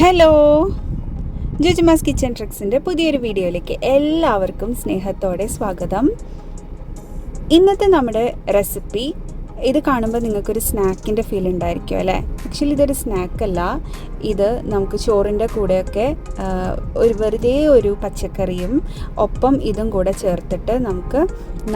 Hello ജുജുമാസ് kitchen ട്രിക്സിന്റെ പുതിയൊരു വീഡിയോയിലേക്ക് എല്ലാവർക്കും സ്നേഹത്തോടെ സ്വാഗതം. ഇന്നത്തെ നമ്മുടെ റെസിപ്പി ഇത് കാണുമ്പോൾ നിങ്ങൾക്കൊരു സ്നാക്കിന്റെ ഫീൽ ഉണ്ടായിരിക്കും അല്ലേ? ആക്ച്വലി ഇതൊരു സ്നാക്കല്ല ഇത് നമുക്ക് ചോറിന്റെ കൂടെയൊക്കെ ഒരു വെറുതെ ഒരു പച്ചക്കറിയും ഒപ്പം ഇതും കൂടെ ചേർത്തിട്ട് നമുക്ക്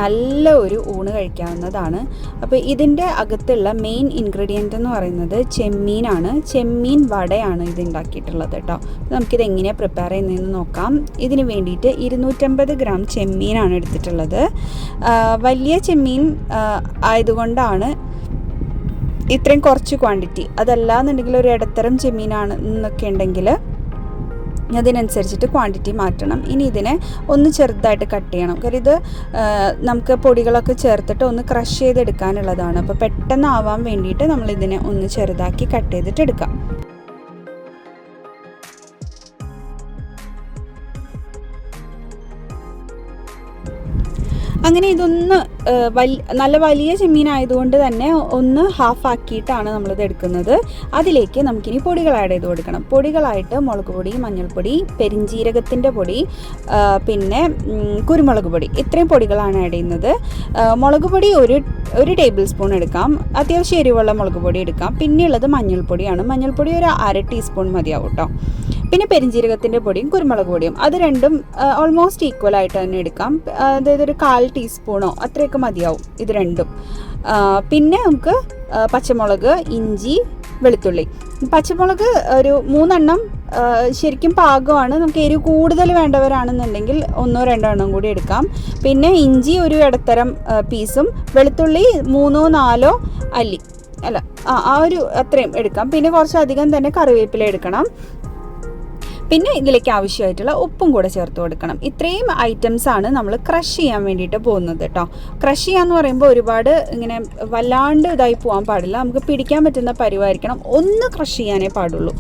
നല്ല ഒരു ഊണ് കഴിക്കാവുന്നതാണ്. അപ്പോൾ ഇതിന്റെ അകത്തുള്ള മെയിൻ ഇൻഗ്രീഡിയന്റ് എന്ന് പറയുന്നത് ചെമ്മീനാണ്. ചെമ്മീൻ വടയാണ് ഇത് ഉണ്ടാക്കിയിട്ടുള്ളത് കേട്ടോ. നമുക്കിത് എങ്ങനെയാണ് പ്രിപ്പയർ ചെയ്യുന്നതെന്ന് നോക്കാം. ഇതിന് വേണ്ടിയിട്ട് ഇരുന്നൂറ്റമ്പത് ഗ്രാം ചെമ്മീനാണ് എടുത്തിട്ടുള്ളത്. വലിയ ചെമ്മീൻ ആയതുകൊണ്ടാണ് ഇത്രയും കുറച്ച് ക്വാണ്ടിറ്റി അതല്ല എന്നുണ്ടെങ്കിൽ ഒരു ഇടത്തരം ചെമ്മീനാണ് എന്നൊക്കെ ഉണ്ടെങ്കിൽ അതിനനുസരിച്ചിട്ട് ക്വാണ്ടിറ്റി മാറ്റണം. ഇനി ഇതിനെ ഒന്ന് ചെറുതായിട്ട് കട്ട് ചെയ്യണം. കാര്യം ഇത് നമുക്ക് പൊടികളൊക്കെ ചേർത്തിട്ട് ഒന്ന് ക്രഷ് ചെയ്തെടുക്കാനുള്ളതാണ്. അപ്പോൾ പെട്ടെന്ന് ആവാൻ വേണ്ടിയിട്ട് നമ്മൾ ഇതിനെ ഒന്ന് ചെറുതാക്കി കട്ട് ചെയ്തിട്ട് എടുക്കാം. അങ്ങനെ ഇതൊന്ന് നല്ല വലിയ ചെമ്മീൻ ആയതുകൊണ്ട് തന്നെ ഒന്ന് ഹാഫ് ആക്കിയിട്ടാണ് നമ്മളിത് എടുക്കുന്നത്. അതിലേക്ക് നമുക്കിനി പൊടികൾ ആഡ് ചെയ്ത് കൊടുക്കണം. പൊടികളായിട്ട് മുളക് പൊടി മഞ്ഞൾപ്പൊടി പെരിഞ്ജീരകത്തിന്റെ പൊടി പിന്നെ കുരുമുളക് പൊടി. ഇത്രയും പൊടികളാണ് ആഡ് ചെയ്യുന്നത്. മുളക് പൊടി ഒരു ഒരു ടേബിൾ സ്പൂൺ എടുക്കാം. അത്യാവശ്യം എരിവുള്ള മുളക് പൊടി എടുക്കാം. പിന്നെയുള്ളത് മഞ്ഞൾപ്പൊടിയാണ്. മഞ്ഞൾപ്പൊടി ഒരു അര ടീസ്പൂൺ മതിയാവും കേട്ടോ പിന്നെ പെരിഞ്ജീരകത്തിന്റെ പൊടിയും കുരുമുളക് പൊടിയും. അത് രണ്ടും ഓൾമോസ്റ്റ് ഈക്വൽ ആയിട്ട് തന്നെ എടുക്കാം. അതായത് ഒരു കാൽ ടീസ്പൂണോ അത്രയൊക്കെ മതിയാവും ഇത് രണ്ടും. പിന്നെ നമുക്ക് പച്ചമുളക് ഇഞ്ചി വെളുത്തുള്ളി. പച്ചമുളക് ഒരു മൂന്നെണ്ണം ശരിക്കും പാകമാണ്. നമുക്ക് എരിവ് കൂടുതൽ വേണ്ടവരാണെന്നുണ്ടെങ്കിൽ ഒന്നോ രണ്ടോ എണ്ണം കൂടി എടുക്കാം. പിന്നെ ഇഞ്ചി ഒരു ഇടത്തരം പീസും വെളുത്തുള്ളി മൂന്നോ നാലോ അല്ലി. അല്ല ആ ഒരു അത്രയും എടുക്കാം. പിന്നെ കുറച്ചധികം തന്നെ കറിവേപ്പില എടുക്കണം. പിന്നെ ഇതിലേക്ക് ആവശ്യമായിട്ടുള്ള ഉപ്പും കൂടെ ചേർത്ത് കൊടുക്കണം. ഇത്രയും ഐറ്റംസ് ആണ് നമ്മൾ ക്രഷ് ചെയ്യാൻ വേണ്ടിയിട്ട് പോകുന്നത് കേട്ടോ. ക്രഷ് ചെയ്യാന്ന് പറയുമ്പോൾ ഒരുപാട് ഇങ്ങനെ വല്ലാണ്ട് ഇതായി പോകാൻ പാടില്ല. നമുക്ക് പിടിക്കാൻ പറ്റുന്ന പരിവായിരിക്കണം. ഒന്ന് ക്രഷ് ചെയ്യാനേ പാടുള്ളൂ.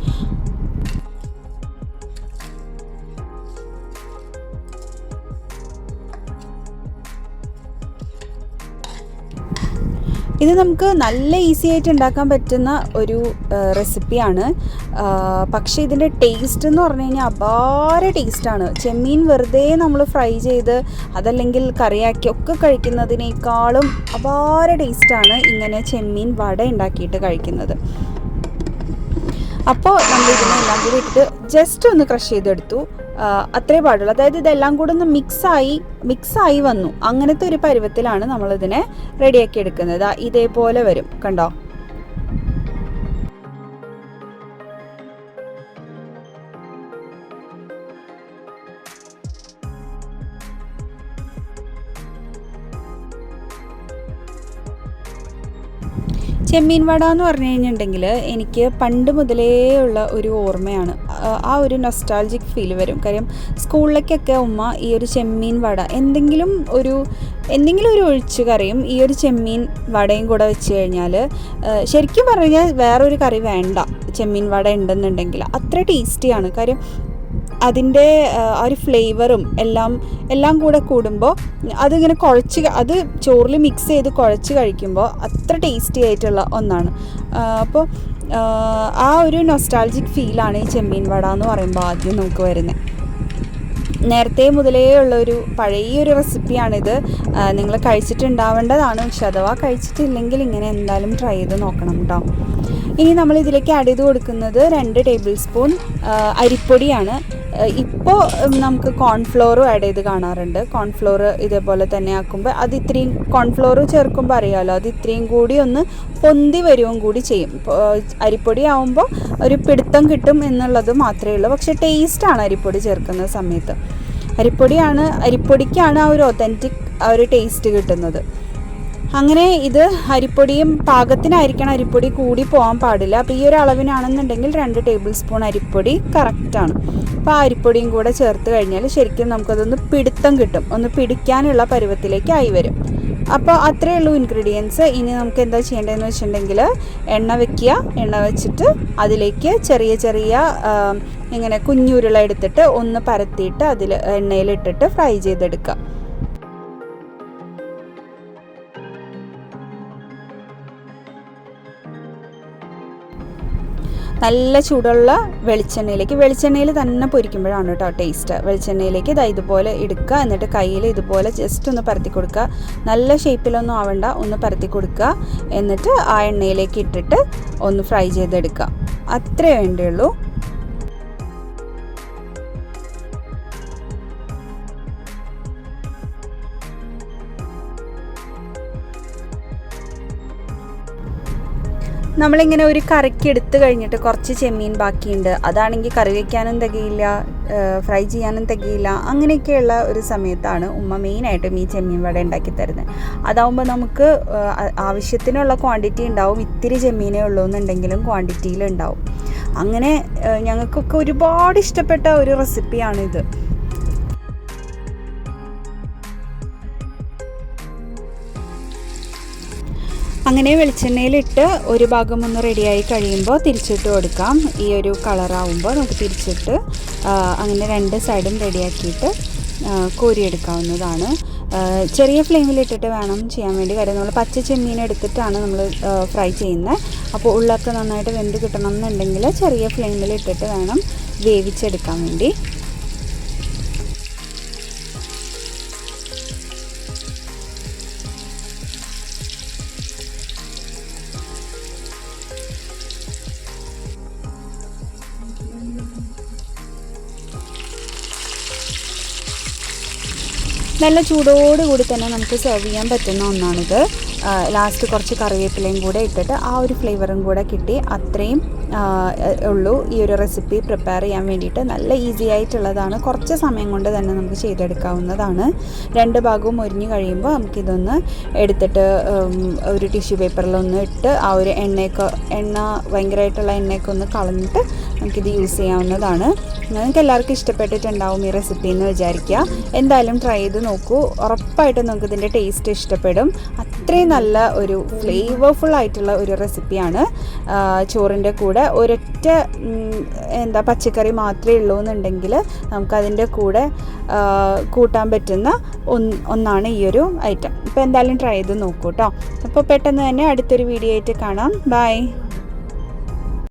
ഇത് നമുക്ക് നല്ല ഈസി ആയിട്ട് ഉണ്ടാക്കാൻ പറ്റുന്ന ഒരു റെസിപ്പിയാണ് പക്ഷേ ഇതിന്റെ ടേസ്റ്റ് എന്ന് പറഞ്ഞു കഴിഞ്ഞാൽ അപാര ടേസ്റ്റാണ് ചെമ്മീൻ വെറുതെ നമ്മൾ ഫ്രൈ ചെയ്ത് അതല്ലെങ്കിൽ കറിയാക്കി ഒക്കെ കഴിക്കുന്നതിനേക്കാളും അപാര ടേസ്റ്റാണ് ഇങ്ങനെ ചെമ്മീൻ വട ഉണ്ടാക്കിയിട്ട് കഴിക്കുന്നത്. അപ്പോൾ നമ്മൾ ഇതിനെല്ലാം കൂടി ഇട്ടിട്ട് ജസ്റ്റ് ഒന്ന് ക്രഷ് ചെയ്തെടുത്തു. അത്രേ പാടുള്ളൂ. അതായത് ഇതെല്ലാം കൂടെ ഒന്ന് മിക്സായി മിക്സായി വന്നു. അങ്ങനത്തെ ഒരു പരുവത്തിലാണ് നമ്മളിതിനെ റെഡിയാക്കി എടുക്കുന്നത്. ഇതേപോലെ വരും. കണ്ടോ? ചെമ്മീൻ വട എന്ന് പറഞ്ഞു കഴിഞ്ഞിട്ടുണ്ടെങ്കിൽ എനിക്ക് പണ്ട് മുതലേ ഉള്ള ഒരു ഓർമ്മയാണ്. ആ- ഒരു നൊസ്റ്റാൾജിക് ഫീൽ വരും. കാര്യം സ്കൂളിലേക്കൊക്കെ ഉമ്മ ഈ ഒരു ചെമ്മീൻ വട എന്തെങ്കിലും ഒരു എന്തെങ്കിലും ഒരു ഒഴിച്ചു കറിയും ഈ ഒരു ചെമ്മീൻ വടയും കൂടെ വെച്ച് കഴിഞ്ഞാൽ ശരിക്കും പറഞ്ഞു കഴിഞ്ഞാൽ വേറൊരു കറി വേണ്ട. ചെമ്മീൻ വട ഉണ്ടെന്നുണ്ടെങ്കിൽ അത്ര ടേസ്റ്റിയാണ് കാര്യം അതിന്റെ ആ, ഒരു ഫ്ലേവറും എല്ലാം എല്ലാം കൂടെ കൂടുമ്പോൾ അതിങ്ങനെ കുഴച്ച് അത് ചോറിൽ മിക്സ് ചെയ്ത് കുഴച്ച് കഴിക്കുമ്പോൾ അത്ര ടേസ്റ്റി ആയിട്ടുള്ള ഒന്നാണ്. അപ്പോൾ ആ ഒരു നൊസ്റ്റാൾജിക് ഫീലാണ് ഈ ചെമ്മീൻ വട എന്ന് പറയുമ്പോൾ ആദ്യം നമുക്ക് വരുന്നത്. നേരത്തെ മുതലേ ഉള്ള ഒരു പഴയ ഒരു റെസിപ്പിയാണിത് നിങ്ങൾ കഴിച്ചിട്ടുണ്ടാവേണ്ടതാണ്. പക്ഷെ അഥവാ കഴിച്ചിട്ടില്ലെങ്കിൽ ഇങ്ങനെ എന്തായാലും ട്രൈ ചെയ്ത് നോക്കണം കേട്ടോ. ഇനി നമ്മൾ ഇതിലേക്ക് ആഡ് ചെയ്ത് കൊടുക്കുന്നത് രണ്ട് ടേബിൾ സ്പൂൺ അരിപ്പൊടിയാണ്. ഇപ്പോൾ നമുക്ക് കോൺഫ്ലോറും ആഡ് ചെയ്ത് കാണാറുണ്ട്. കോൺഫ്ലോർ ഇതേപോലെ തന്നെ ആക്കുമ്പോൾ അത് ഇത്രയും കോൺഫ്ലോർ ചേർക്കുമ്പോൾ അറിയാമല്ലോ അത് ഇത്രയും കൂടി ഒന്ന് പൊന്തി വരുവും കൂടി ചെയ്യും. അരിപ്പൊടി ആവുമ്പോൾ ഒരു പിടുത്തം കിട്ടും എന്നുള്ളത് മാത്രമേ ഉള്ളൂ. പക്ഷേ ടേസ്റ്റാണ് അരിപ്പൊടി ചേർക്കുന്ന സമയത്ത്. അരിപ്പൊടിയാണ് അരിപ്പൊടിക്കാണ് ആ ഒരു ഒതന്റിക് ആ ഒരു ടേസ്റ്റ് കിട്ടുന്നത്. അങ്ങനെ ഇത് അരിപ്പൊടിയും പാകത്തിനായിരിക്കണം അരിപ്പൊടി കൂടി പോകാൻ പാടില്ല. അപ്പോൾ ഈ ഒരു അളവിനാണെന്നുണ്ടെങ്കിൽ രണ്ട് ടേബിൾ സ്പൂൺ അരിപ്പൊടി കറക്റ്റാണ് അപ്പോൾ ആ അരിപ്പൊടിയും കൂടെ ചേർത്ത് കഴിഞ്ഞാൽ ശരിക്കും നമുക്കതൊന്ന് പിടുത്തം കിട്ടും. ഒന്ന് പിടിക്കാനുള്ള പരുവത്തിലേക്കായി വരും. അപ്പോൾ അത്രയേ ഉള്ളൂ ഇൻഗ്രീഡിയൻസ് ഇനി നമുക്ക് എന്താ ചെയ്യേണ്ടതെന്ന് വെച്ചിട്ടുണ്ടെങ്കിൽ എണ്ണ വെക്കുക. എണ്ണ വെച്ചിട്ട് അതിലേക്ക് ചെറിയ ചെറിയ ഇങ്ങനെ കുഞ്ഞുരുള എടുത്തിട്ട് ഒന്ന് പരത്തിയിട്ട് അതിൽ എണ്ണയിലിട്ടിട്ട് ഫ്രൈ ചെയ്തെടുക്കുക. നല്ല ചൂടുള്ള വെളിച്ചെണ്ണയിലേക്ക് വെളിച്ചെണ്ണയിൽ തന്നെ പൊരിക്കുമ്പോഴാണ് കേട്ടോ ടേസ്റ്റ് വെളിച്ചെണ്ണയിലേക്ക് ഇതാ ഇതുപോലെ എടുക്കുക എന്നിട്ട് കയ്യിൽ ഇതുപോലെ ജസ്റ്റ് ഒന്ന് പരത്തി കൊടുക്കുക. നല്ല ഷേപ്പിലൊന്നും ആവണ്ട ഒന്ന് പരത്തി കൊടുക്കുക. എന്നിട്ട് ആ എണ്ണയിലേക്ക് ഇട്ടിട്ട് ഒന്ന് ഫ്രൈ ചെയ്തെടുക്കുക. അത്രേ വേണ്ടിയുള്ളൂ. നമ്മളിങ്ങനെ ഒരു കറിക്ക് എടുത്തു കഴിഞ്ഞിട്ട് കുറച്ച് ചെമ്മീൻ ബാക്കിയുണ്ട്. അതാണെങ്കിൽ കറി വയ്ക്കാനും തികയില്ല ഫ്രൈ ചെയ്യാനും തികയില്ല. അങ്ങനെയൊക്കെയുള്ള ഒരു സമയത്താണ് ഉമ്മ മെയിനായിട്ടും ഈ ചെമ്മീൻ വട ഉണ്ടാക്കി തരുന്നത്. അതാവുമ്പോൾ നമുക്ക് ആവശ്യത്തിനുള്ള ക്വാണ്ടിറ്റി ഉണ്ടാവും. ഇത്തിരി ചെമ്മീനേ ഉള്ളൂ എന്നുണ്ടെങ്കിലും ക്വാണ്ടിറ്റിയിൽ ഉണ്ടാവും. അങ്ങനെ ഞങ്ങൾക്കൊക്കെ ഒരുപാട് ഇഷ്ടപ്പെട്ട ഒരു റെസിപ്പിയാണിത് അങ്ങനെ വെളിച്ചെണ്ണയിലിട്ട് ഒരു ഭാഗം ഒന്ന് റെഡിയായി കഴിയുമ്പോൾ തിരിച്ചിട്ട് കൊടുക്കാം. ഈ ഒരു കളറാവുമ്പോൾ നമുക്ക് തിരിച്ചിട്ട് അങ്ങനെ രണ്ട് സൈഡും റെഡിയാക്കിയിട്ട് കോരിയെടുക്കാവുന്നതാണ്. ചെറിയ ഫ്ലെയിമിലിട്ടിട്ട് വേണം ചെയ്യാൻ വേണ്ടി കാര്യം. നമ്മൾ പച്ച ചെമ്മീൻ എടുത്തിട്ടാണ് നമ്മൾ ഫ്രൈ ചെയ്യുന്നത്. അപ്പോൾ ഉള്ളൊക്കെ നന്നായിട്ട് വെന്ത് കിട്ടണം എന്നുണ്ടെങ്കിൽ ചെറിയ ഫ്ലെയിമിലിട്ടിട്ട് വേണം വേവിച്ചെടുക്കാൻ വേണ്ടി. നല്ല ചൂടോടുകൂടി തന്നെ നമുക്ക് സെർവ് ചെയ്യാൻ പറ്റുന്ന ഒന്നാണിത്. ലാസ്റ്റ് കുറച്ച് കറിവേപ്പിലയും കൂടെ ഇട്ടിട്ട് ആ ഒരു ഫ്ലേവറും കൂടെ കിട്ടി. അത്രയും ഉള്ളൂ. ഈ ഒരു റെസിപ്പി പ്രിപ്പയർ ചെയ്യാൻ വേണ്ടിയിട്ട് നല്ല ഈസി ആയിട്ടുള്ളതാണ്. കുറച്ച് സമയം കൊണ്ട് തന്നെ നമുക്ക് ചെയ്തെടുക്കാവുന്നതാണ്. രണ്ട് ഭാഗവും ഒരിഞ്ഞു കഴിയുമ്പോൾ നമുക്കിതൊന്ന് എടുത്തിട്ട് ഒരു ടിഷ്യൂ പേപ്പറിലൊന്ന് ഇട്ട് ആ ഒരു എണ്ണയൊക്കെ എണ്ണ ഭയങ്കരമായിട്ടുള്ള എണ്ണയൊക്കെ ഒന്ന് കളഞ്ഞിട്ട് നമുക്കിത് യൂസ് ചെയ്യാവുന്നതാണ്. നിങ്ങൾക്ക് എല്ലാവർക്കും ഇഷ്ടപ്പെട്ടിട്ടുണ്ടാവും ഈ റെസിപ്പി എന്ന് വിചാരിക്കുക. എന്തായാലും ട്രൈ ചെയ്ത് നോക്കൂ. ഉറപ്പായിട്ടും നിങ്ങൾക്ക് ഇതിന്റെ ടേസ്റ്റ് ഇഷ്ടപ്പെടും. അത്രയും നല്ല ഒരു ഫ്ലേവർഫുൾ ആയിട്ടുള്ള ഒരു റെസിപ്പിയാണ് ചോറിന്റെ കൂടെ ഒരൊറ്റ എന്താ പച്ചക്കറി മാത്രമേ ഉള്ളൂ എന്നുണ്ടെങ്കിൽ നമുക്കതിന്റെ കൂടെ കൂട്ടാൻ പറ്റുന്ന ഒന്നാണ് ഈ ഒരു ഐറ്റം ഇപ്പോൾ എന്തായാലും ട്രൈ ചെയ്ത് നോക്കൂ കേട്ടോ അപ്പോൾ പെട്ടെന്ന് തന്നെ അടുത്തൊരു വീഡിയോ ആയിട്ട് കാണാം. ബൈ